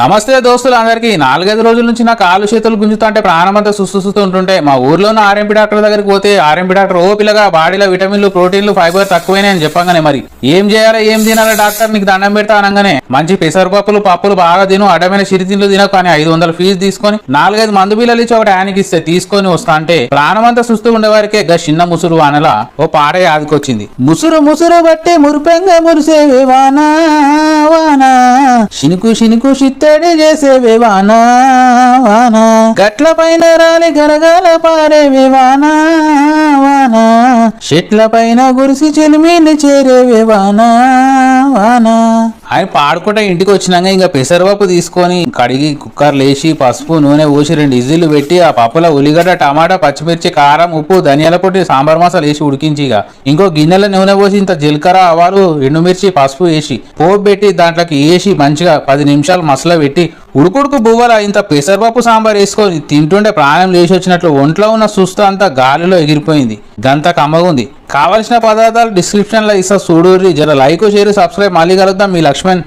నమస్తే దోస్తులు అందరికీ. నాలుగైదు రోజుల నుంచి నా కాలు చేతులు గుంజుతుంటే ప్రాణమంతా సుస్తుస్తూ ఉంటుంటే మా ఊర్లోనే ఆర్ఎంపీ డాక్టర్ దగ్గరికి పోతే ఆర్ఎంపీ డాక్టర్ ఓ పిల్లగా బాడీలో విటమిన్లు ప్రోటీన్లు ఫైబర్ తక్కువైనా అని చెప్పగానే మరి. ఏం చేయాలి ఏం తినాలి డాక్టర్? నీకు దండం పెడతా అనగానే మంచి పెసరపప్పులు పప్పులు బాగా తిను అడ్డమైన చిరుతిండ్లు తినకు కానీ ఐదు వందల ఫీజు తీసుకొని నాలుగైదు మందు బిల్లలు ఇచ్చి ఒకటి ఆయనకి ఇస్తే తీసుకొని వస్తా అంటే ప్రాణమంతా సుస్తూ ఉండేవారికే గా చిన్న ముసురు వానలా ఓ పాట ఆదికొచ్చింది ముసురు ముసురు బట్టి మురిపెంగా మురిసే వానా వానా. శినుకు శినుకు చిత్తడి చేసేవే వాన వానా? గట్ల పైన రాలి గరగాల పారే వానా వానా? చెట్ల పైన గురిసి చెలిమిని చేరే వానా వాన? ఆయన పాడుకుంటే ఇంటికి వచ్చినాక ఇంకా పెసరపప్పు తీసుకొని కడిగి కుక్కర్ వేసి పసుపు నూనె పోసి రెండు ఇజిల్లు పెట్టి ఆ పప్పులో ఉల్లిగడ్డ టమాటా పచ్చిమిర్చి కారం ఉప్పు ధనియాల పొడి సాంబార్ మసాలా వేసి ఉడికించి ఇక. ఇంకో గిన్నెల నూనె పోసి ఇంత జీలకర్ర ఆవాలు ఎండుమిర్చి పసుపు వేసి పోపు పెట్టి దాంట్లోకి వేసి మంచిగా పది నిమిషాలు మసాలా పెట్టి ఉడుకుడుకు బువ్వల ఇంత పెసరపప్పు సాంబార్ వేసుకొని తింటుంటే ప్రాణం లేచి వచ్చినట్లు ఒంట్లో ఉన్న సుస్థ అంతా గాలిలో ఎగిరిపోయింది. గంత కమ్మగుంది. కావలసిన పదార్థాలు డిస్క్రిప్షన్లో ఇస్తా చూడూరి జర లైక్ షేర్ సబ్స్క్రైబ్ మళ్ళీ కలుద్దాం మీ లక్ష్మణ్.